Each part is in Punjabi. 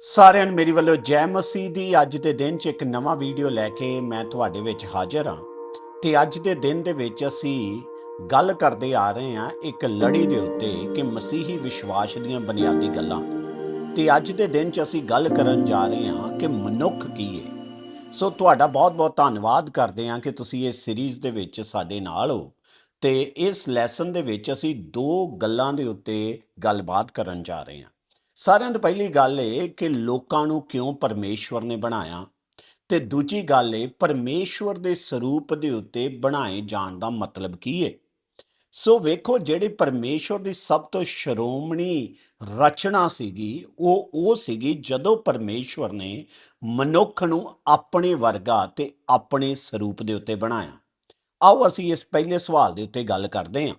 ਸਾਰਿਆਂ ਨੂੰ ਮੇਰੀ ਵੱਲੋਂ ਜੈ ਮਸੀਹ ਦੀ ਅੱਜ ਦੇ ਦਿਨ 'ਚ ਇੱਕ ਨਵਾਂ ਵੀਡੀਓ ਲੈ ਕੇ ਮੈਂ ਤੁਹਾਡੇ ਵਿੱਚ ਹਾਜ਼ਰ ਹਾਂ। ਤੇ ਅੱਜ ਦੇ ਦਿਨ ਦੇ ਵਿੱਚ ਅਸੀਂ ਗੱਲ ਕਰਦੇ ਆ ਰਹੇ ਹਾਂ ਇੱਕ ਲੜੀ ਦੇ ਉੱਤੇ ਕਿ ਮਸੀਹੀ ਵਿਸ਼ਵਾਸ ਦੀਆਂ ਬੁਨਿਆਦੀ ਗੱਲਾਂ। ਤੇ ਅੱਜ ਦੇ ਦਿਨ 'ਚ ਅਸੀਂ ਗੱਲ ਕਰਨ ਜਾ ਰਹੇ ਹਾਂ ਕਿ ਮਨੁੱਖ ਕੀ ਹੈ ਸੋ ਤੁਹਾਡਾ ਬਹੁਤ-ਬਹੁਤ ਧੰਨਵਾਦ ਕਰਦੇ ਹਾਂ ਕਿ ਤੁਸੀਂ ਇਸ ਸੀਰੀਜ਼ ਦੇ ਵਿੱਚ ਸਾਡੇ ਨਾਲ ਹੋ। ਤੇ ਇਸ ਲੈਸਨ ਦੇ ਵਿੱਚ ਅਸੀਂ ਦੋ ਗੱਲਾਂ ਦੇ ਉੱਤੇ ਗੱਲਬਾਤ ਕਰਨ ਜਾ ਰਹੇ ਹਾਂ। ਸਾਰਿਆਂ ਤੋਂ ਪਹਿਲੀ ਗੱਲ ਇਹ ਕਿ ਲੋਕਾਂ ਨੂੰ ਕਿਉਂ ਪਰਮੇਸ਼ਵਰ ਨੇ ਬਣਾਇਆ? ਤੇ ਦੂਜੀ ਗੱਲ ਇਹ, ਪਰਮੇਸ਼ਵਰ ਦੇ ਸਰੂਪ ਦੇ ਉੱਤੇ ਬਣਾਏ ਜਾਣ ਦਾ ਮਤਲਬ ਕੀ ਹੈ ਸੋ ਵੇਖੋ, ਜਿਹੜੀ ਪਰਮੇਸ਼ਵਰ ਦੀ ਸਭ ਤੋਂ ਸ਼੍ਰੋਮਣੀ ਰਚਨਾ ਸੀਗੀ, ਉਹ ਉਹ ਸੀਗੀ ਜਦੋਂ ਪਰਮੇਸ਼ਵਰ ਨੇ ਮਨੁੱਖ ਨੂੰ ਆਪਣੇ ਵਰਗਾ ਤੇ ਆਪਣੇ ਸਰੂਪ ਦੇ ਉੱਤੇ ਬਣਾਇਆ। ਆਓ ਅਸੀਂ ਇਸ ਪਹਿਲੇ ਸਵਾਲ ਦੇ ਉੱਤੇ ਗੱਲ ਕਰਦੇ ਹਾਂ।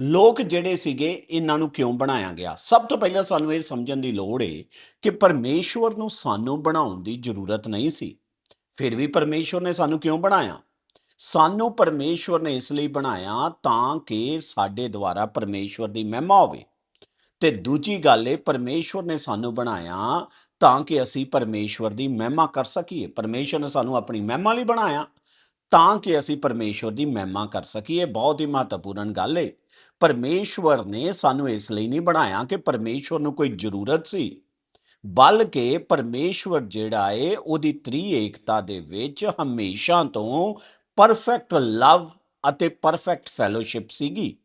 ਲੋਕ ਜਿਹੜੇ ਸੀਗੇ, ਇਹਨਾਂ ਨੂੰ ਕਿਉਂ ਬਣਾਇਆ ਗਿਆ? ਸਭ ਤੋਂ ਪਹਿਲਾਂ ਸਾਨੂੰ ਇਹ ਸਮਝਣ ਦੀ ਲੋੜ ਹੈ ਕਿ ਪਰਮੇਸ਼ਵਰ ਨੂੰ ਸਾਨੂੰ ਬਣਾਉਣ ਦੀ ਜ਼ਰੂਰਤ ਨਹੀਂ ਸੀ। ਫਿਰ ਵੀ ਪਰਮੇਸ਼ਵਰ ਨੇ ਸਾਨੂੰ ਕਿਉਂ ਬਣਾਇਆ? ਸਾਨੂੰ ਪਰਮੇਸ਼ਵਰ ਨੇ ਇਸ ਲਈ ਬਣਾਇਆ ਤਾਂ ਕਿ ਸਾਡੇ ਦੁਆਰਾ ਪਰਮੇਸ਼ਵਰ ਦੀ ਮਹਿਮਾ ਹੋਵੇ। ਤੇ ਦੂਜੀ ਗੱਲ ਇਹ ਪਰਮੇਸ਼ਵਰ ਨੇ ਸਾਨੂੰ ਬਣਾਇਆ ਤਾਂ ਕਿ ਅਸੀਂ ਪਰਮੇਸ਼ਵਰ ਦੀ ਮਹਿਮਾ ਕਰ ਸਕੀਏ। ਪਰਮੇਸ਼ਵਰ ਨੇ ਸਾਨੂੰ ਆਪਣੀ ਮਹਿਮਾ ਲਈ ਬਣਾਇਆ। ਤਾਂ ਕਿ ਅਸੀਂ ਪਰਮੇਸ਼ਵਰ ਦੀ ਮਹਿਮਾ ਕਰ ਸਕੀਏ। ਬਹੁਤ ਹੀ ਮਹੱਤਵਪੂਰਨ ਗੱਲ ਹੈ ਪਰਮੇਸ਼ਵਰ ਨੇ ਸਾਨੂੰ ਇਸ ਲਈ ਨਹੀਂ ਬਣਾਇਆ ਕਿ ਪਰਮੇਸ਼ਵਰ ਨੂੰ ਕੋਈ ਜ਼ਰੂਰਤ ਸੀ, ਬਲਕਿ ਪਰਮੇਸ਼ਵਰ ਜਿਹੜਾ ਏ, ਉਹਦੀ ਤ੍ਰੀ ਏਕਤਾ ਦੇ ਵਿੱਚ ਹਮੇਸ਼ਾ ਤੋਂ ਪਰਫੈਕਟ ਲਵ ਅਤੇ ਪਰਫੈਕਟ ਫੈਲੋਸ਼ਿਪ ਸੀਗੀ।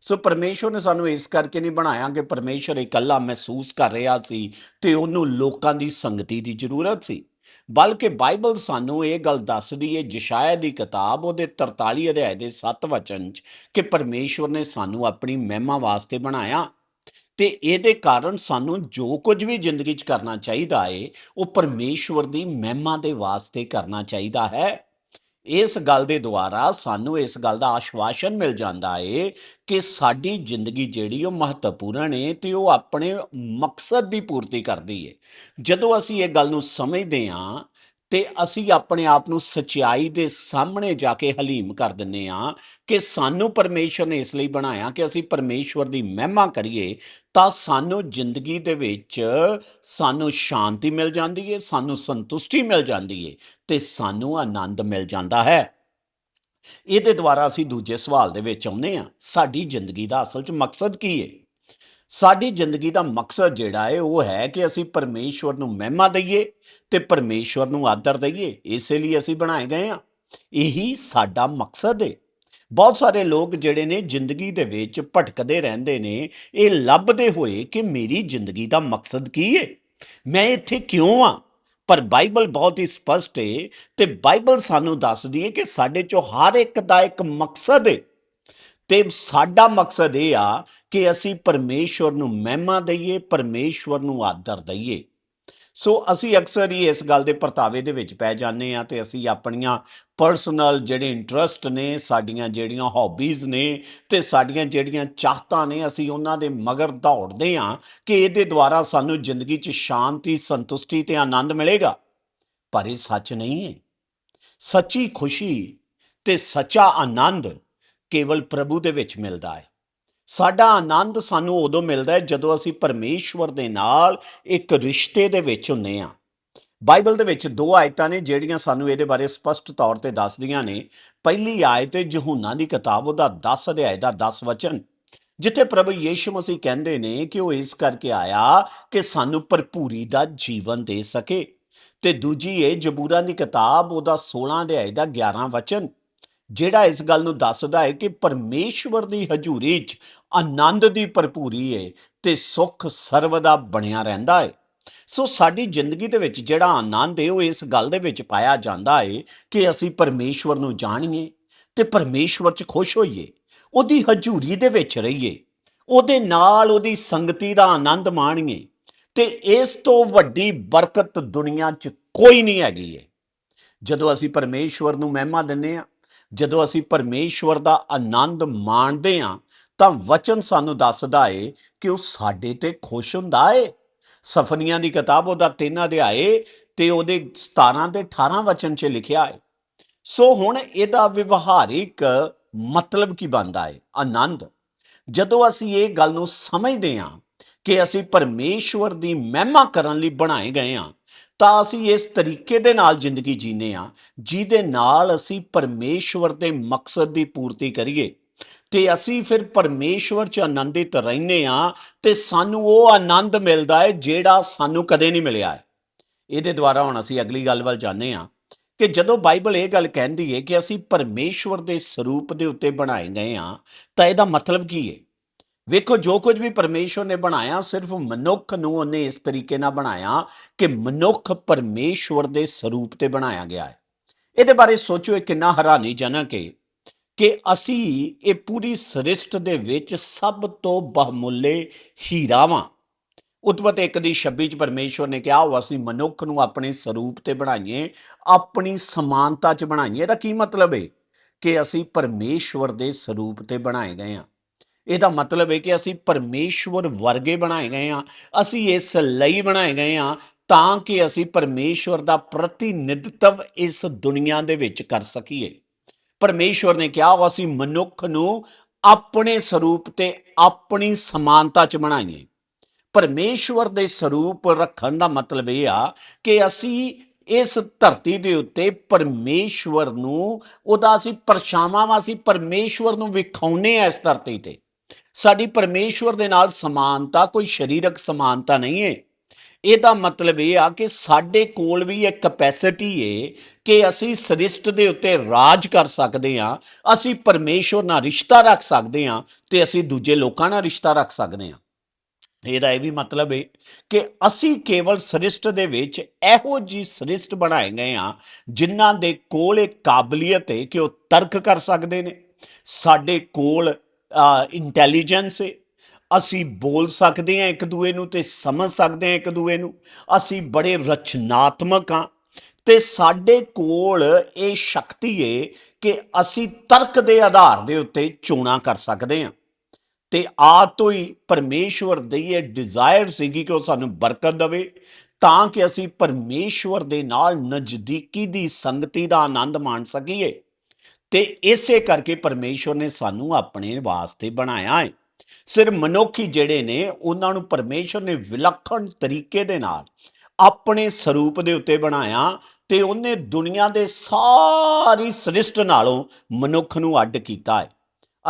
ਸੋ ਪਰਮੇਸ਼ਵਰ ਨੇ ਸਾਨੂੰ ਇਸ ਕਰਕੇ ਨਹੀਂ ਬਣਾਇਆ ਕਿ ਪਰਮੇਸ਼ਵਰ ਇਕੱਲਾ ਮਹਿਸੂਸ ਕਰ ਰਿਹਾ ਸੀ ਤੇ ਉਹਨੂੰ ਲੋਕਾਂ ਦੀ ਸੰਗਤੀ ਦੀ ਜ਼ਰੂਰਤ ਸੀ। ਬਲਕਿ ਬਾਈਬਲ ਸਾਨੂੰ ਇਹ ਗੱਲ ਦੱਸਦੀ ਹੈ ਜਿਸ਼ਾਇਆ ਦੀ ਕਿਤਾਬ ਉਹਦੇ 43 ਅਧਿਆਇ ਦੇ 7 ਵਚਨ 'ਚ ਕਿ ਪਰਮੇਸ਼ਵਰ ਨੇ ਸਾਨੂੰ ਆਪਣੀ ਮਹਿਮਾ ਵਾਸਤੇ ਬਣਾਇਆ ਤੇ ਇਹਦੇ ਕਾਰਨ ਸਾਨੂੰ ਜੋ ਕੁਝ ਵੀ ਜ਼ਿੰਦਗੀ 'ਚ ਕਰਨਾ ਚਾਹੀਦਾ ਏ, ਉਹ ਪਰਮੇਸ਼ਵਰ ਦੀ ਮਹਿਮਾ ਦੇ ਵਾਸਤੇ ਕਰਨਾ ਚਾਹੀਦਾ ਹੈ। ਇਸ ਗੱਲ ਦੇ ਦੁਆਰਾ ਸਾਨੂੰ ਇਸ ਗੱਲ ਦਾ ਆਸ਼ਵਾਸਨ ਮਿਲ ਜਾਂਦਾ ਏ ਕਿ ਸਾਡੀ ਜ਼ਿੰਦਗੀ ਜਿਹੜੀ ਉਹ ਮਹੱਤਵਪੂਰਨ ਏ ਤੇ ਉਹ ਆਪਣੇ ਮਕਸਦ ਦੀ ਪੂਰਤੀ ਕਰਦੀ ਏ। ਜਦੋਂ ਅਸੀਂ ਇਹ ਗੱਲ ਨੂੰ ਸਮਝਦੇ ਹਾਂ ਤੇ ਅਸੀਂ ਆਪਣੇ ਆਪ ਨੂੰ ਸਚਾਈ ਦੇ ਸਾਹਮਣੇ ਜਾ ਕੇ ਹਲੀਮ ਕਰ ਦਿੰਨੇ ਆ ਕਿ ਸਾਨੂੰ ਪਰਮੇਸ਼ਰ ਨੇ ਇਸ ਲਈ ਬਣਾਇਆ ਕਿ ਅਸੀਂ ਪਰਮੇਸ਼ਵਰ ਦੀ ਮਹਿਮਾ ਕਰੀਏ, ਤਾਂ ਸਾਨੂੰ ਜ਼ਿੰਦਗੀ ਦੇ ਵਿੱਚ ਸਾਨੂੰ ਸ਼ਾਂਤੀ ਮਿਲ ਜਾਂਦੀ ਏ, ਸਾਨੂੰ ਸੰਤੁਸ਼ਟੀ ਮਿਲ ਜਾਂਦੀ ਏ ਤੇ ਸਾਨੂੰ ਆਨੰਦ ਮਿਲ ਜਾਂਦਾ ਹੈ। ਇਹਦੇ ਦੁਆਰਾ ਅਸੀਂ ਦੂਜੇ ਸਵਾਲ ਦੇ ਵਿੱਚ ਆਉਂਦੇ ਆ, ਸਾਡੀ ਜ਼ਿੰਦਗੀ ਦਾ ਅਸਲ 'ਚ ਮਕਸਦ ਕੀ ਏ? ਸਾਡੀ ਜ਼ਿੰਦਗੀ ਦਾ ਮਕਸਦ ਜਿਹੜਾ ਹੈ ਉਹ ਹੈ ਕਿ ਅਸੀਂ ਪਰਮੇਸ਼ਵਰ ਨੂੰ ਮਹਿਮਾ ਦਈਏ ਤੇ ਪਰਮੇਸ਼ਵਰ ਨੂੰ ਆਦਰ ਦਈਏ। ਇਸੇ ਲਈ ਅਸੀਂ ਬਣਾਏ ਗਏ ਆ। ਇਹੀ ਸਾਡਾ ਮਕਸਦ ਹੈ ਬਹੁਤ ਸਾਰੇ ਲੋਕ ਜਿਹੜੇ ਨੇ ਜ਼ਿੰਦਗੀ ਦੇ ਵਿੱਚ ਭਟਕਦੇ ਰਹਿੰਦੇ ਨੇ, ਇਹ ਲੱਭਦੇ ਹੋਏ ਕਿ ਮੇਰੀ ਜ਼ਿੰਦਗੀ ਦਾ ਮਕਸਦ ਕੀ ਹੈ ਮੈਂ ਇੱਥੇ ਕਿਉਂ ਆ? ਪਰ ਬਾਈਬਲ ਬਹੁਤ ਹੀ ਸਪਸ਼ਟ ਹੈ ਤੇ ਬਾਈਬਲ ਸਾਨੂੰ ਦੱਸਦੀ ਹੈ ਕਿ ਸਾਡੇ ਚੋਂ ਹਰ ਇੱਕ ਦਾ ਇੱਕ ਮਕਸਦ ਹੈ ਤੇ ਸਾਡਾ ਮਕਸਦ ਇਹ ਆ ਕਿ ਅਸੀਂ ਪਰਮੇਸ਼ਵਰ ਨੂੰ ਮਹਿਮਾ ਦਈਏ, ਪਰਮੇਸ਼ਵਰ ਨੂੰ ਆਦਰ ਦਈਏ। ਸੋ ਅਸੀਂ ਅਕਸਰ ਹੀ ਇਸ ਗੱਲ ਦੇ ਪਰਤਾਵੇ ਦੇ ਵਿੱਚ ਪੈ ਜਾਂਦੇ ਆ ਤੇ ਅਸੀਂ ਆਪਣੀਆਂ ਪਰਸਨਲ ਜਿਹੜੇ ਇੰਟਰਸਟ ਨੇ, ਸਾਡੀਆਂ ਜਿਹੜੀਆਂ ਹੌਬੀਜ਼ ਨੇ ਤੇ ਸਾਡੀਆਂ ਜਿਹੜੀਆਂ ਚਾਹਤਾਂ ਨੇ, ਅਸੀਂ ਉਹਨਾਂ ਦੇ ਮਗਰ ਦੌੜਦੇ ਆ ਕਿ ਇਹਦੇ ਦੁਆਰਾ ਸਾਨੂੰ ਜ਼ਿੰਦਗੀ 'ਚ ਸ਼ਾਂਤੀ, ਸੰਤੁਸ਼ਟੀ ਤੇ ਆਨੰਦ ਮਿਲੇਗਾ। ਪਰ ਇਹ ਸੱਚ ਨਹੀਂ ਹੈ। ਸੱਚੀ ਖੁਸ਼ੀ ਤੇ ਸੱਚਾ ਆਨੰਦ ਕੇਵਲ ਪ੍ਰਭੂ ਦੇ ਵਿੱਚ ਮਿਲਦਾ ਹੈ। ਸਾਡਾ ਆਨੰਦ ਸਾਨੂੰ ਉਦੋਂ ਮਿਲਦਾ ਹੈ ਜਦੋਂ ਅਸੀਂ ਪਰਮੇਸ਼ਵਰ ਦੇ ਨਾਲ ਇੱਕ ਰਿਸ਼ਤੇ ਦੇ ਵਿੱਚ ਹੁੰਨੇ ਆ ਬਾਈਬਲ ਦੇ ਵਿੱਚ ਦੋ ਆਇਤਾਂ ਨੇ ਜਿਹੜੀਆਂ ਸਾਨੂੰ ਇਹਦੇ ਬਾਰੇ ਸਪਸ਼ਟ ਤੌਰ ਤੇ ਦੱਸਦੀਆਂ ਨੇ। ਪਹਿਲੀ ਆਇਤ ਹੈ ਯਹੂਨਾ ਦੀ ਕਿਤਾਬ, ਉਹਦਾ 10 ਅਧਿਆਇ ਦਾ 10 ਵਚਨ, ਜਿੱਥੇ ਪ੍ਰਭੂ ਯੀਸ਼ੂ ਮਸੀਹ ਕਹਿੰਦੇ ਨੇ ਕਿ ਉਹ ਇਸ ਕਰਕੇ ਆਇਆ ਕਿ ਸਾਨੂੰ ਭਰਪੂਰੀ ਦਾ ਜੀਵਨ ਦੇ ਸਕੇ। ਤੇ ਦੂਜੀ ਇਹ ਜਬੂਰਾਂ ਦੀ ਕਿਤਾਬ, ਉਹਦਾ 16 ਅਧਿਆਇ ਦਾ 11 ਵਚਨ ਜਿਹੜਾ ਇਸ ਗੱਲ ਨੂੰ ਦੱਸਦਾ ਹੈ ਕਿ ਪਰਮੇਸ਼ਵਰ ਦੀ ਹਜ਼ੂਰੀ 'ਚ ਆਨੰਦ ਦੀ ਭਰਪੂਰੀ ਹੈ ਤੇ ਸੁੱਖ ਸਰਵਦਾ ਬਣਿਆ ਰਹਿੰਦਾ ਹੈ ਸੋ ਸਾਡੀ ਜ਼ਿੰਦਗੀ ਦੇ ਵਿੱਚ ਜਿਹੜਾ ਆਨੰਦ ਹੈ ਉਹ ਇਸ ਗੱਲ ਦੇ ਵਿੱਚ ਪਾਇਆ ਜਾਂਦਾ ਹੈ ਕਿ ਅਸੀਂ ਪਰਮੇਸ਼ਵਰ ਨੂੰ ਜਾਣੀਏ ਤੇ ਪਰਮੇਸ਼ਵਰ 'ਚ ਖੁਸ਼ ਹੋਈਏ, ਉਹਦੀ ਹਜ਼ੂਰੀ ਦੇ ਵਿੱਚ ਰਹੀਏ, ਉਹਦੇ ਨਾਲ ਉਹਦੀ ਸੰਗਤੀ ਦਾ ਆਨੰਦ ਮਾਣੀਏ ਤੇ ਇਸ ਤੋਂ ਵੱਡੀ ਬਰਕਤ ਦੁਨੀਆ 'ਚ ਕੋਈ ਨਹੀਂ ਹੈਗੀ ਹੈ ਜਦੋਂ ਅਸੀਂ ਪਰਮੇਸ਼ਵਰ ਨੂੰ ਮਹਿਮਾ ਦਿੰਦੇ ਆ ਜਦੋਂ ਅਸੀਂ ਪਰਮੇਸ਼ਵਰ ਦਾ ਆਨੰਦ ਮਾਣਦੇ ਹਾਂ, ਤਾਂ ਵਚਨ ਸਾਨੂੰ ਦੱਸਦਾ ਏ ਕਿ ਉਹ ਸਾਡੇ ਤੇ ਖੁਸ਼ ਹੁੰਦਾ ਏ। ਸਫਨੀਆਂ ਦੀ ਕਿਤਾਬ ਉਹਦਾ 3 ਅਧਿਆਏ ਤੇ ਉਹਦੇ 17 ਤੇ 18 ਵਚਨ 'ਚ ਲਿਖਿਆ ਏ। ਸੋ ਹੁਣ ਇਹਦਾ ਵਿਵਹਾਰਿਕ ਮਤਲਬ ਕੀ ਬਣਦਾ ਏ? ਆਨੰਦ। ਜਦੋਂ ਅਸੀਂ ਇਹ ਗੱਲ ਨੂੰ ਸਮਝਦੇ ਹਾਂ ਕਿ ਅਸੀਂ ਪਰਮੇਸ਼ਵਰ ਦੀ ਮਹਿਮਾ ਕਰਨ ਲਈ ਬਣਾਏ ਗਏ ਹਾਂ ਤਾਂ ਅਸੀਂ ਇਸ ਤਰੀਕੇ ਦੇ ਨਾਲ ਜ਼ਿੰਦਗੀ ਜੀਨੇ ਆ, ਜਿਹਦੇ ਨਾਲ ਅਸੀਂ ਪਰਮੇਸ਼ਵਰ ਦੇ ਮਕਸਦ ਦੀ ਪੂਰਤੀ ਕਰੀਏ। ਤੇ ਅਸੀਂ ਫਿਰ ਪਰਮੇਸ਼ਵਰ 'ਚ ਆਨੰਦਿਤ ਰਹਿੰਦੇ ਆ ਤੇ ਸਾਨੂੰ ਉਹ ਆਨੰਦ ਮਿਲਦਾ ਹੈ ਜਿਹੜਾ ਸਾਨੂੰ ਕਦੇ ਨਹੀਂ ਮਿਲਿਆ ਇਹਦੇ ਦੁਆਰਾ ਹੁਣ ਅਸੀਂ ਅਗਲੀ ਗੱਲ ਵੱਲ ਜਾਂਦੇ ਆ ਕਿ ਜਦੋਂ ਬਾਈਬਲ ਇਹ ਗੱਲ ਕਹਿੰਦੀ ਹੈ ਕਿ ਅਸੀਂ ਪਰਮੇਸ਼ਵਰ ਦੇ ਸਰੂਪ ਦੇ ਉੱਤੇ ਬਣਾਏ ਗਏ ਆ, ਤਾਂ ਇਹਦਾ ਮਤਲਬ ਕੀ ਹੈ ਵੇਖੋ, ਜੋ ਕੁਝ ਵੀ ਪਰਮੇਸ਼ਵਰ ਨੇ ਬਣਾਇਆ, ਸਿਰਫ ਮਨੁੱਖ ਨੂੰ ਉਹਨੇ ਇਸ ਤਰੀਕੇ ਨਾਲ ਬਣਾਇਆ ਕਿ ਮਨੁੱਖ ਪਰਮੇਸ਼ਵਰ ਦੇ ਸਰੂਪ ਤੇ ਬਣਾਇਆ ਗਿਆ ਹੈ। ਇਹਦੇ ਬਾਰੇ ਸੋਚੋ, ਇਹ ਕਿੰਨਾ ਹੈਰਾਨੀਜਨਕ ਹੈ ਕਿ ਅਸੀਂ ਇਹ ਪੂਰੀ ਸ੍ਰਿਸ਼ਟ ਦੇ ਵਿੱਚ ਸਭ ਤੋਂ ਬਹੁਮੁੱਲੇ ਹੀਰਾਵਾਂ। ਉਤਪਤ ਇੱਕ ਦੀ 26 ਚ ਪਰਮੇਸ਼ਵਰ ਨੇ ਕਿਹਾ, ਉਹ ਅਸੀਂ ਮਨੁੱਖ ਨੂੰ ਆਪਣੇ ਸਰੂਪ ਤੇ ਬਣਾਈਏ, ਆਪਣੀ ਸਮਾਨਤਾ ਚ ਬਣਾਈਏ। ਇਹਦਾ ਕੀ ਮਤਲਬ ਹੈ ਕਿ ਅਸੀਂ ਪਰਮੇਸ਼ਵਰ ਦੇ ਸਰੂਪ ਤੇ ਬਣਾਏ ਗਏ ਹਾਂ। ਇਹਦਾ ਮਤਲਬ ਹੈ ਕਿ ਅਸੀਂ ਪਰਮੇਸ਼ਵਰ ਵਰਗੇ ਬਣਾਏ ਗਏ ਹਾਂ, ਅਸੀਂ ਇਸ ਲਈ ਬਣਾਏ ਗਏ ਹਾਂ ਤਾਂ ਕਿ ਅਸੀਂ ਪਰਮੇਸ਼ਵਰ ਦਾ ਪ੍ਰਤੀਨਿਧਤਵ ਇਸ ਦੁਨੀਆ ਦੇ ਵਿੱਚ ਕਰ ਸਕੀਏ। ਪਰਮੇਸ਼ਵਰ ਨੇ ਕਿਹਾ, ਉਹ ਅਸੀਂ ਮਨੁੱਖ ਨੂੰ ਆਪਣੇ ਸਰੂਪ ਤੇ ਆਪਣੀ ਸਮਾਨਤਾ ਚ ਬਣਾਈਏ। ਪਰਮੇਸ਼ਵਰ ਦੇ ਸਰੂਪ ਰੱਖਣ ਦਾ ਮਤਲਬ ਇਹ ਆ ਕਿ ਅਸੀਂ ਇਸ ਧਰਤੀ ਦੇ ਉੱਤੇ ਪਰਮੇਸ਼ਵਰ ਨੂੰ, ਉਹਦਾ ਅਸੀਂ ਪਰਛਾਵਾਂ ਵਾਂ, ਅਸੀਂ ਪਰਮੇਸ਼ਵਰ ਨੂੰ ਵਿਖਾਉਨੇ ਆ ਇਸ ਧਰਤੀ ਤੇ। ਸਾਡੀ ਪਰਮੇਸ਼ਵਰ ਦੇ ਨਾਲ ਸਮਾਨਤਾ, ਕੋਈ ਸਰੀਰਕ ਸਮਾਨਤਾ ਨਹੀਂ ਹੈ ਇਹਦਾ ਮਤਲਬ ਇਹ ਆ ਕਿ ਸਾਡੇ ਕੋਲ ਵੀ ਇੱਕ ਕੈਪੈਸਿਟੀ ਏ ਕਿ ਅਸੀਂ ਸ੍ਰਿਸ਼ਟ ਦੇ ਉੱਤੇ ਰਾਜ ਕਰ ਸਕਦੇ ਹਾਂ, ਅਸੀਂ ਪਰਮੇਸ਼ਵਰ ਨਾਲ ਰਿਸ਼ਤਾ ਰੱਖ ਸਕਦੇ ਹਾਂ ਤੇ ਅਸੀਂ ਦੂਜੇ ਲੋਕਾਂ ਨਾਲ ਰਿਸ਼ਤਾ ਰੱਖ ਸਕਦੇ ਹਾਂ। ਇਹਦਾ ਇਹ ਵੀ ਮਤਲਬ ਹੈ ਕਿ ਅਸੀਂ ਕੇਵਲ ਸ੍ਰਿਸ਼ਟ ਦੇ ਵਿੱਚ ਇਹੋ ਜੀ ਸ੍ਰਿਸ਼ਟ ਬਣਾਏ ਗਏ ਆ ਜਿਨ੍ਹਾਂ ਦੇ ਕੋਲ ਇਹ ਕਾਬਲੀਅਤ ਹੈ ਕਿ ਉਹ ਤਰਕ ਕਰ ਸਕਦੇ ਨੇ। ਸਾਡੇ ਕੋਲ ਇੰਟੈਲੀਜੈਂਸ ਹੈ ਅਸੀਂ ਬੋਲ ਸਕਦੇ ਹਾਂ ਇੱਕ ਦੂਏ ਨੂੰ ਤੇ ਸਮਝ ਸਕਦੇ ਹਾਂ ਇੱਕ ਦੂਏ ਨੂੰ। ਅਸੀਂ ਬੜੇ ਰਚਨਾਤਮਕ ਹਾਂ ਤੇ ਸਾਡੇ ਕੋਲ ਇਹ ਸ਼ਕਤੀ ਏ ਕਿ ਅਸੀਂ ਤਰਕ ਦੇ ਆਧਾਰ ਦੇ ਉੱਤੇ ਚੋਣਾਂ ਕਰ ਸਕਦੇ ਹਾਂ। ਤੇ ਆ ਤੋਂ ਹੀ ਪਰਮੇਸ਼ਵਰ ਦੀ ਇਹ ਡਿਜ਼ਾਇਰ ਸੀਗੀ ਕਿ ਉਹ ਸਾਨੂੰ ਬਰਕਤ ਦੇਵੇ, ਤਾਂ ਕਿ ਅਸੀਂ ਪਰਮੇਸ਼ਵਰ ਦੇ ਨਾਲ ਨਜ਼ਦੀਕੀ ਦੀ ਸੰਗਤੀ ਦਾ ਆਨੰਦ ਮਾਣ ਸਕੀਏ। ਤੇ ਇਸੇ ਕਰਕੇ ਪਰਮੇਸ਼ਵਰ ਨੇ ਸਾਨੂੰ ਆਪਣੇ ਵਾਸਤੇ ਬਣਾਇਆ ਹੈ। ਸਿਰ ਮਨੁੱਖੀ ਜਿਹੜੇ ਨੇ, ਉਹਨਾਂ ਨੂੰ ਪਰਮੇਸ਼ਵਰ ਨੇ ਵਿਲੱਖਣ ਤਰੀਕੇ ਦੇ ਨਾਲ ਆਪਣੇ ਸਰੂਪ ਦੇ ਉੱਤੇ ਬਣਾਇਆ ਤੇ ਉਹਨੇ ਦੁਨੀਆ ਦੇ ਸਾਰੀ ਸ੍ਰਿਸ਼ਟ ਨਾਲੋਂ ਮਨੁੱਖ ਨੂੰ ਅੱਡ ਕੀਤਾ ਹੈ।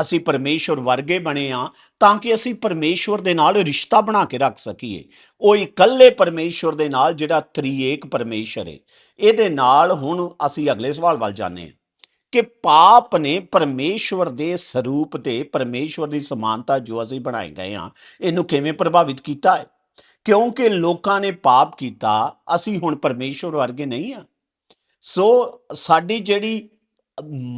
ਅਸੀਂ ਪਰਮੇਸ਼ਵਰ ਵਰਗੇ ਬਣੇ ਆ ਤਾਂ ਕਿ ਅਸੀਂ ਪਰਮੇਸ਼ਵਰ ਦੇ ਨਾਲ ਰਿਸ਼ਤਾ ਬਣਾ ਕੇ ਰੱਖ ਸਕੀਏ। ਉਹ ਇਕੱਲੇ ਪਰਮੇਸ਼ਵਰ ਦੇ ਨਾਲ ਜਿਹੜਾ ਤ੍ਰਿਏਕ ਪਰਮੇਸ਼ਰ ਹੈ। ਇਹਦੇ ਨਾਲ ਹੁਣ ਅਸੀਂ ਅਗਲੇ ਸਵਾਲ ਵੱਲ ਜਾਂਦੇ ਹਾਂ। ਕਿ ਪਾਪ ਨੇ ਪਰਮੇਸ਼ਵਰ ਦੇ ਸਰੂਪ ਤੇ ਪਰਮੇਸ਼ਵਰ ਦੀ ਸਮਾਨਤਾ ਜੋ ਅਸੀਂ ਬਣਾਏ ਗਏ ਹਾਂ, ਇਹਨੂੰ ਕਿਵੇਂ ਪ੍ਰਭਾਵਿਤ ਕੀਤਾ ਹੈ? ਕਿਉਂਕਿ ਲੋਕਾਂ ਨੇ ਪਾਪ ਕੀਤਾ, ਅਸੀਂ ਹੁਣ ਪਰਮੇਸ਼ਵਰ ਵਰਗੇ ਨਹੀਂ ਆ ਸੋ ਸਾਡੀ ਜਿਹੜੀ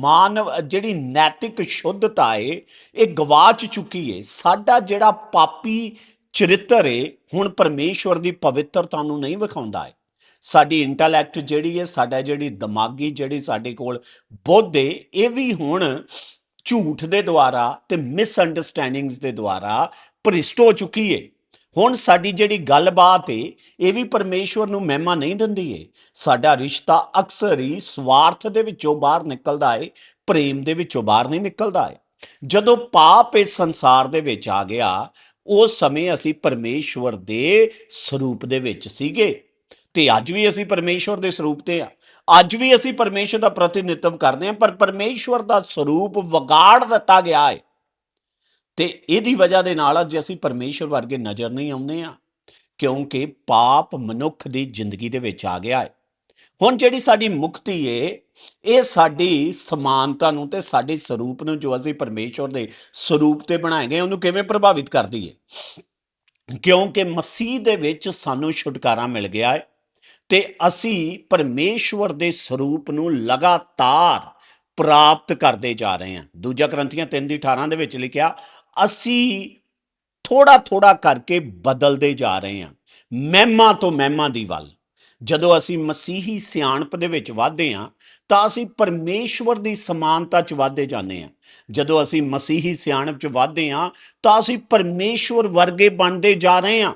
ਮਾਨਵ, ਜਿਹੜੀ ਨੈਤਿਕ ਸ਼ੁੱਧਤਾ ਏ, ਇਹ ਗਵਾਚ ਚੁੱਕੀ ਏ। ਸਾਡਾ ਜਿਹੜਾ ਪਾਪੀ ਚਰਿੱਤਰ ਏ, ਹੁਣ ਪਰਮੇਸ਼ਵਰ ਦੀ ਪਵਿੱਤਰਤਾ ਨੂੰ ਨਹੀਂ ਵਿਖਾਉਂਦਾ ਏ। ਸਾਡੀ ਇੰਟੈਲੈਕਟ ਜਿਹੜੀ ਹੈ, ਸਾਡਾ ਜਿਹੜੀ ਦਿਮਾਗੀ ਜਿਹੜੀ ਸਾਡੇ ਕੋਲ ਬੁੱਧ ਏ ਇਹ ਵੀ ਹੁਣ ਝੂਠ ਦੇ ਦੁਆਰਾ ਤੇ ਮਿਸਅੰਡਰਸਟੈਂਡਿੰਗਸ ਦੇ ਦੁਆਰਾ ਭ੍ਰਿਸ਼ਟ ਹੋ ਚੁੱਕੀ ਹੈ ਹੁਣ ਸਾਡੀ ਜਿਹੜੀ ਗੱਲਬਾਤ ਏ, ਇਹ ਵੀ ਪਰਮੇਸ਼ਵਰ ਨੂੰ ਮਹਿਮਾ ਨਹੀਂ ਦਿੰਦੀ ਏ। ਸਾਡਾ ਰਿਸ਼ਤਾ ਅਕਸਰ ਹੀ ਸਵਾਰਥ ਦੇ ਵਿੱਚੋਂ ਬਾਹਰ ਨਿਕਲਦਾ ਏ, ਪ੍ਰੇਮ ਦੇ ਵਿੱਚੋਂ ਬਾਹਰ ਨਹੀਂ ਨਿਕਲਦਾ ਏ। ਜਦੋਂ ਪਾਪ ਇਸ ਸੰਸਾਰ ਦੇ ਵਿੱਚ ਆ ਗਿਆ, ਉਸ ਸਮੇਂ ਅਸੀਂ ਪਰਮੇਸ਼ਵਰ ਦੇ ਸਰੂਪ ਦੇ ਵਿੱਚ ਸੀਗੇ। ਤੇ ਅੱਜ ਵੀ ਅਸੀਂ ਪਰਮੇਸ਼ਵਰ ਦੇ ਸਰੂਪ ਤੇ ਆ। ਅੱਜ ਵੀ ਅਸੀਂ ਪਰਮੇਸ਼ਵਰ ਦਾ ਪ੍ਰਤੀਨਿਧਤਵ ਕਰਦੇ ਹਾਂ ਪਰ ਪਰਮੇਸ਼ਵਰ ਦਾ ਸਰੂਪ ਵਿਗਾੜ ਦਿੱਤਾ ਗਿਆ ਹੈ। ਤੇ ਇਹਦੀ ਵਜ੍ਹਾ ਦੇ ਨਾਲ ਅੱਜ ਅਸੀਂ ਪਰਮੇਸ਼ਵਰ ਵਰਗੇ ਨਜ਼ਰ ਨਹੀਂ ਆਉਂਦੇ ਆ, ਕਿਉਂਕਿ ਪਾਪ ਮਨੁੱਖ ਦੀ ਜ਼ਿੰਦਗੀ ਦੇ ਵਿੱਚ ਆ ਗਿਆ ਹੈ। ਹੁਣ ਜਿਹੜੀ ਸਾਡੀ ਮੁਕਤੀ ਏ, ਇਹ ਸਾਡੀ ਸਮਾਨਤਾ ਨੂੰ ਤੇ ਸਾਡੇ ਸਰੂਪ ਨੂੰ ਜੋ ਅਸੀਂ ਪਰਮੇਸ਼ਵਰ ਦੇ ਸਰੂਪ ਤੇ ਬਣਾਏ ਗਏ, ਉਹਨੂੰ ਕਿਵੇਂ ਪ੍ਰਭਾਵਿਤ ਕਰਦੀ ਏ? ਕਿਉਂਕਿ ਮਸੀਹ ਦੇ ਵਿੱਚ ਸਾਨੂੰ ਛੁਟਕਾਰਾ ਮਿਲ ਗਿਆ ਹੈ। ਤੇ ਅਸੀਂ ਪਰਮੇਸ਼ਵਰ ਦੇ ਸਰੂਪ ਨੂੰ ਲਗਾਤਾਰ ਪ੍ਰਾਪਤ ਕਰਦੇ ਜਾ ਰਹੇ ਹਾਂ। ਦੂਜਾ ਗ੍ਰੰਥੀਆਂ 3 ਦੀ 18 ਦੇ ਵਿੱਚ ਲਿਖਿਆ, ਅਸੀਂ ਥੋੜਾ ਥੋੜਾ ਕਰਕੇ ਬਦਲਦੇ ਜਾ ਰਹੇ ਹਾਂ, ਮਹਿਮਾ ਤੋਂ ਮਹਿਮਾ ਦੀ ਵੱਲ। ਜਦੋਂ ਅਸੀਂ ਮਸੀਹੀ ਸਿਆਣਪ ਦੇ ਵਿੱਚ ਵਧਦੇ ਹਾਂ, ਤਾਂ ਅਸੀਂ ਪਰਮੇਸ਼ਵਰ ਦੀ ਸਮਾਨਤਾ 'ਚ ਵਧਦੇ ਜਾਂਦੇ ਹਾਂ। ਜਦੋਂ ਅਸੀਂ ਮਸੀਹੀ ਸਿਆਣਪ 'ਚ ਵਧਦੇ ਹਾਂ, ਤਾਂ ਅਸੀਂ ਪਰਮੇਸ਼ਵਰ ਵਰਗੇ ਬਣਦੇ ਜਾ ਰਹੇ ਹਾਂ।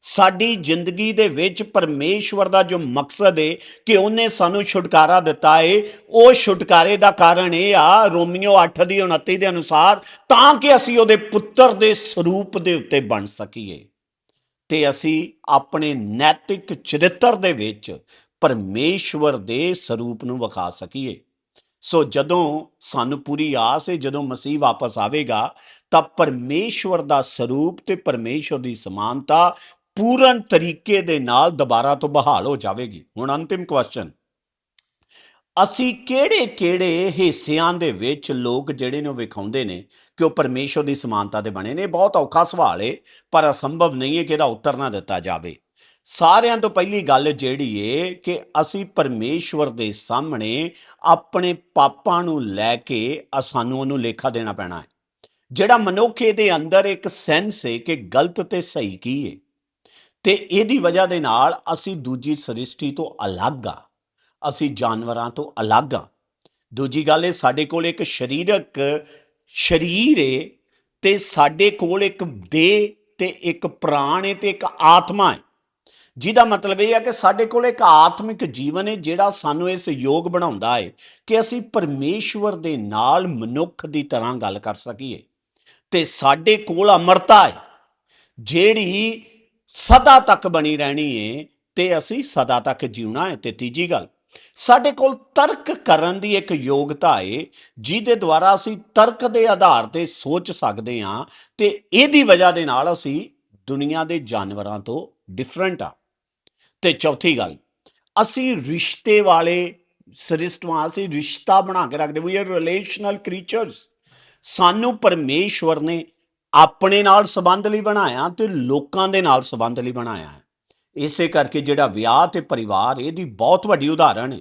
ਸਾਡੀ ਜ਼ਿੰਦਗੀ ਦੇ ਵਿੱਚ ਪਰਮੇਸ਼ਵਰ ਦਾ ਜੋ ਮਕਸਦ ਏ ਕਿ ਉਹਨੇ ਸਾਨੂੰ ਛੁਟਕਾਰਾ ਦਿੱਤਾ ਹੈ ਉਹ ਛੁਟਕਾਰੇ ਦਾ ਕਾਰਨ ਇਹ ਆ, ਰੋਮੀਓ 8 ਦੀ 29 ਦੇ ਅਨੁਸਾਰ, ਤਾਂ ਕਿ ਅਸੀਂ ਉਹਦੇ ਪੁੱਤਰ ਦੇ ਸਰੂਪ ਦੇ ਉੱਤੇ ਬਣ ਸਕੀਏ। ਤੇ ਅਸੀਂ ਆਪਣੇ ਨੈਤਿਕ ਚਰਿੱਤਰ ਦੇ ਵਿੱਚ ਪਰਮੇਸ਼ਵਰ ਦੇ ਸਰੂਪ ਨੂੰ ਵਿਖਾ ਸਕੀਏ। ਸੋ ਜਦੋਂ ਸਾਨੂੰ ਪੂਰੀ ਆਸ ਹੈ ਜਦੋਂ ਮਸੀਹ ਵਾਪਸ ਆਵੇਗਾ, ਤਾਂ ਪਰਮੇਸ਼ਵਰ ਦਾ ਸਰੂਪ ਤੇ ਪਰਮੇਸ਼ਵਰ ਦੀ ਸਮਾਨਤਾ ਪੂਰਨ ਤਰੀਕੇ ਦੇ ਨਾਲ ਦੁਬਾਰਾ ਤੋਂ ਬਹਾਲ ਹੋ ਜਾਵੇਗੀ। ਹੁਣ ਅੰਤਿਮ ਕੁਐਸਚਨ ਅਸੀਂ ਕਿਹੜੇ-ਕਿਹੜੇ ਹਿੱਸਿਆਂ ਦੇ ਵਿੱਚ ਲੋਕ ਜਿਹੜੇ ਨੇ ਉਹ ਵਿਖਾਉਂਦੇ ਨੇ ਕਿ ਉਹ ਪਰਮੇਸ਼ਵਰ ਦੀ ਸਮਾਨਤਾ ਦੇ ਬਣੇ ਨੇ? ਬਹੁਤ ਔਖਾ ਸਵਾਲ ਏ, ਪਰ ਅਸੰਭਵ ਨਹੀਂ ਹੈ ਕਿ ਇਹਦਾ ਉੱਤਰ ਨਾ ਦਿੱਤਾ ਜਾਵੇ। ਸਾਰਿਆਂ ਤੋਂ ਪਹਿਲੀ ਗੱਲ ਜਿਹੜੀ ਏ ਕਿ ਅਸੀਂ ਪਰਮੇਸ਼ਵਰ ਦੇ ਸਾਹਮਣੇ ਆਪਣੇ ਪਾਪਾਂ ਨੂੰ ਲੈ ਕੇ ਸਾਨੂੰ ਉਹਨੂੰ ਲੇਖਾ ਦੇਣਾ ਪੈਣਾ ਹੈ। ਜਿਹੜਾ ਮਨੁੱਖ ਇਹਦੇ ਅੰਦਰ ਇੱਕ ਸੈਂਸ ਏ ਕਿ ਗਲਤ ਤੇ ਸਹੀ ਕੀ ਹੈ ਤੇ ਇਹਦੀ ਵਜ੍ਹਾ ਦੇ ਨਾਲ ਅਸੀਂ ਦੂਜੀ ਸ੍ਰਿਸ਼ਟੀ ਤੋਂ ਅਲੱਗ ਆ। ਅਸੀਂ ਜਾਨਵਰਾਂ ਤੋਂ ਅਲੱਗ ਆ। ਦੂਜੀ ਗੱਲ ਇਹ ਸਾਡੇ ਕੋਲ ਇੱਕ ਸਰੀਰਕ ਸ਼ਰੀਰ ਏ ਤੇ ਸਾਡੇ ਕੋਲ ਇੱਕ ਦੇਹ ਤੇ ਇੱਕ ਪ੍ਰਾਣ ਏ ਤੇ ਇੱਕ ਆਤਮਾ ਹੈ ਜਿਹਦਾ ਮਤਲਬ ਇਹ ਹੈ ਕਿ ਸਾਡੇ ਕੋਲ ਇੱਕ ਆਤਮਿਕ ਜੀਵਨ ਹੈ ਜਿਹੜਾ ਸਾਨੂੰ ਇਸ ਯੋਗ ਬਣਾਉਂਦਾ ਹੈ ਕਿ ਅਸੀਂ ਪਰਮੇਸ਼ਵਰ ਦੇ ਨਾਲ ਮਨੁੱਖ ਦੀ ਤਰ੍ਹਾਂ ਗੱਲ ਕਰ ਸਕੀਏ। ਤੇ ਸਾਡੇ ਕੋਲ ਅਮਰਤਾ ਹੈ ਜਿਹੜੀ ਸਦਾ ਤੱਕ ਬਣੀ ਰਹਿਣੀ ਹੈ ਤੇ ਅਸੀਂ ਸਦਾ ਤੱਕ ਜਿਉਣਾ ਹੈ ਤੇ ਤੀਜੀ ਗੱਲ, ਸਾਡੇ ਕੋਲ ਤਰਕ ਕਰਨ ਦੀ ਇੱਕ ਯੋਗਤਾ ਏ, ਜਿਹਦੇ ਦੁਆਰਾ ਅਸੀਂ ਤਰਕ ਦੇ ਆਧਾਰ ਤੇ ਸੋਚ ਸਕਦੇ ਹਾਂ ਤੇ ਇਹਦੀ ਵਜ੍ਹਾ ਦੇ ਨਾਲ ਅਸੀਂ ਦੁਨੀਆ ਦੇ ਜਾਨਵਰਾਂ ਤੋਂ ਡਿਫਰੈਂਟ ਆ। ਤੇ ਚੌਥੀ ਗੱਲ, ਅਸੀਂ ਰਿਸ਼ਤੇ ਵਾਲੇ ਸ੍ਰਿਸ਼ਟਵਾਂ, ਅਸੀਂ ਰਿਸ਼ਤਾ ਬਣਾ ਕੇ ਰੱਖਦੇ ਵੀ ਆਰ ਰਿਲੇਸ਼ਨਲ ਕ੍ਰੀਚਰਸ ਸਾਨੂੰ ਪਰਮੇਸ਼ਵਰ ਨੇ ਆਪਣੇ ਨਾਲ ਸੰਬੰਧ ਲਈ ਬਣਾਇਆ ਤੇ ਲੋਕਾਂ ਦੇ ਨਾਲ ਸੰਬੰਧ ਲਈ ਬਣਾਇਆ ਇਸੇ ਕਰਕੇ ਜਿਹੜਾ ਵਿਆਹ ਤੇ ਪਰਿਵਾਰ, ਇਹਦੀ ਬਹੁਤ ਵੱਡੀ ਉਦਾਹਰਣ ਹੈ।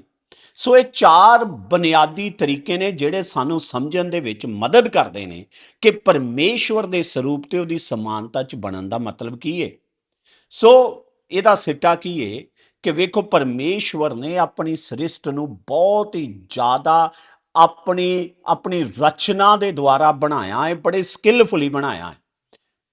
ਸੋ ਇਹ ਚਾਰ ਬੁਨਿਆਦੀ ਤਰੀਕੇ ਨੇ ਜਿਹੜੇ ਸਾਨੂੰ ਸਮਝਣ ਦੇ ਵਿੱਚ ਮਦਦ ਕਰਦੇ ਨੇ ਕਿ ਪਰਮੇਸ਼ਵਰ ਦੇ ਸਰੂਪ ਤੇ ਉਹਦੀ ਸਮਾਨਤਾ 'ਚ ਬਣਨ ਦਾ ਮਤਲਬ ਕੀ ਹੈ। ਸੋ ਇਹਦਾ ਸਿੱਟਾ ਕੀ ਹੈ ਕਿ ਵੇਖੋ, ਪਰਮੇਸ਼ਵਰ ਨੇ ਆਪਣੀ ਸ੍ਰਿਸ਼ਟ ਨੂੰ ਬਹੁਤ ਹੀ ਜ਼ਿਆਦਾ ਆਪਣੀ ਆਪਣੀ ਰਚਨਾ ਦੇ ਦੁਆਰਾ ਬਣਾਇਆ ਹੈ, ਬੜੇ ਸਕਿੱਲਫੁਲੀ ਬਣਾਇਆ ਹੈ।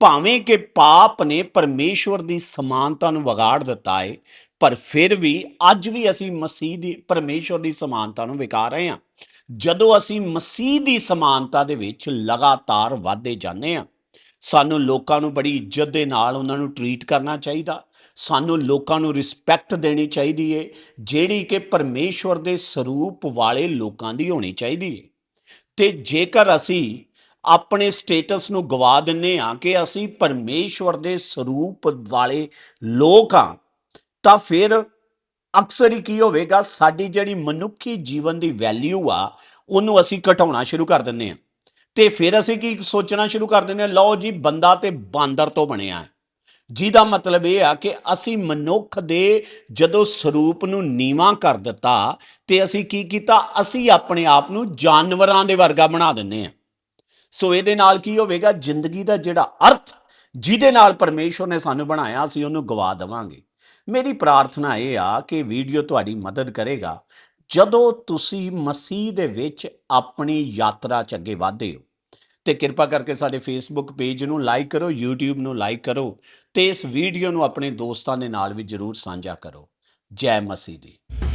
ਭਾਵੇਂ ਕਿ ਪਾਪ ਨੇ ਪਰਮੇਸ਼ਵਰ ਦੀ ਸਮਾਨਤਾ ਨੂੰ ਵਿਗਾੜ ਦਿੱਤਾ ਹੈ, ਪਰ ਫਿਰ ਵੀ ਅੱਜ ਵੀ ਅਸੀਂ ਮਸੀਹ ਦੀ, ਪਰਮੇਸ਼ਵਰ ਦੀ ਸਮਾਨਤਾ ਨੂੰ ਵਿਕਾਰ ਰਹੇ ਹਾਂ। ਜਦੋਂ ਅਸੀਂ ਮਸੀਹ ਦੀ ਸਮਾਨਤਾ ਦੇ ਵਿੱਚ ਲਗਾਤਾਰ ਵਾਧੇ ਜਾਂਦੇ ਹਾਂ, ਸਾਨੂੰ ਲੋਕਾਂ ਨੂੰ ਬੜੀ ਇੱਜ਼ਤ ਦੇ ਨਾਲ ਉਹਨਾਂ ਨੂੰ ਟਰੀਟ ਕਰਨਾ ਚਾਹੀਦਾ। ਸਾਨੂੰ ਲੋਕਾਂ ਨੂੰ ਰਿਸਪੈਕਟ ਦੇਣੀ ਚਾਹੀਦੀ ਏ, ਜਿਹੜੀ ਕਿ ਪਰਮੇਸ਼ਵਰ ਦੇ ਸਰੂਪ ਵਾਲੇ ਲੋਕਾਂ ਦੀ ਹੋਣੀ ਚਾਹੀਦੀ ਏ। ਤੇ ਜੇਕਰ ਅਸੀਂ ਆਪਣੇ ਸਟੇਟਸ ਨੂੰ ਗਵਾ ਦਿੰਨੇ ਆ ਕਿ ਅਸੀਂ ਪਰਮੇਸ਼ਵਰ ਦੇ ਸਰੂਪ ਵਾਲੇ ਲੋਕ ਆ, ਤਾਂ ਫਿਰ ਅਕਸਰ ਹੀ ਕੀ ਹੋਵੇਗਾ, ਸਾਡੀ ਜਿਹੜੀ ਮਨੁੱਖੀ ਜੀਵਨ ਦੀ ਵੈਲਿਊ ਆ, ਉਹਨੂੰ ਅਸੀਂ ਘਟਾਉਣਾ ਸ਼ੁਰੂ ਕਰ ਦਿੰਨੇ ਆ। ਤੇ ਫਿਰ ਅਸੀਂ ਕੀ ਸੋਚਣਾ ਸ਼ੁਰੂ ਕਰ ਦਿੰਦੇ ਹਾਂ ਲਓ ਜੀ, ਬੰਦਾ ਤੇ ਬਾਂਦਰ ਤੋਂ ਬਣਿਆ ਹੈ। ਜਿਹਦਾ ਮਤਲਬ ਇਹ ਆ ਕਿ ਅਸੀਂ ਮਨੁੱਖ ਦੇ ਜਦੋਂ ਸਰੂਪ ਨੂੰ ਨੀਵਾਂ ਕਰ ਦਿੱਤਾ ਤੇ ਅਸੀਂ ਕੀ ਕੀਤਾ? ਅਸੀਂ ਆਪਣੇ ਆਪ ਨੂੰ ਜਾਨਵਰਾਂ ਦੇ ਵਰਗਾ ਬਣਾ ਦਿੰਨੇ ਆ ਸੋ ਇਹਦੇ ਨਾਲ ਕੀ ਹੋਵੇਗਾ? ਜ਼ਿੰਦਗੀ ਦਾ ਜਿਹੜਾ ਅਰਥ ਜਿਹਦੇ ਨਾਲ ਪਰਮੇਸ਼ਵਰ ਨੇ ਸਾਨੂੰ ਬਣਾਇਆ, ਅਸੀਂ ਉਹਨੂੰ ਗਵਾ ਦੇਵਾਂਗੇ। ਮੇਰੀ ਪ੍ਰਾਰਥਨਾ ਇਹ ਆ ਕਿ ਵੀਡੀਓ ਤੁਹਾਡੀ ਮਦਦ ਕਰੇਗਾ। ਜਦੋਂ ਤੁਸੀਂ ਮਸੀਹ ਦੇ ਵਿੱਚ ਆਪਣੀ ਯਾਤਰਾ 'ਚ ਅੱਗੇ ਵਧਦੇ ਹੋ ਤੇ ਕਿਰਪਾ ਕਰਕੇ ਸਾਡੇ ਫੇਸਬੁੱਕ ਪੇਜ ਨੂੰ ਲਾਈਕ ਕਰੋ, YouTube ਨੂੰ ਲਾਈਕ ਕਰੋ ਤੇ ਇਸ ਵੀਡੀਓ ਨੂੰ ਆਪਣੇ ਦੋਸਤਾਂ ਦੇ ਨਾਲ ਵੀ ਜਰੂਰ ਸਾਂਝਾ ਕਰੋ। ਜੈ ਮਸੀਹ ਦੀ।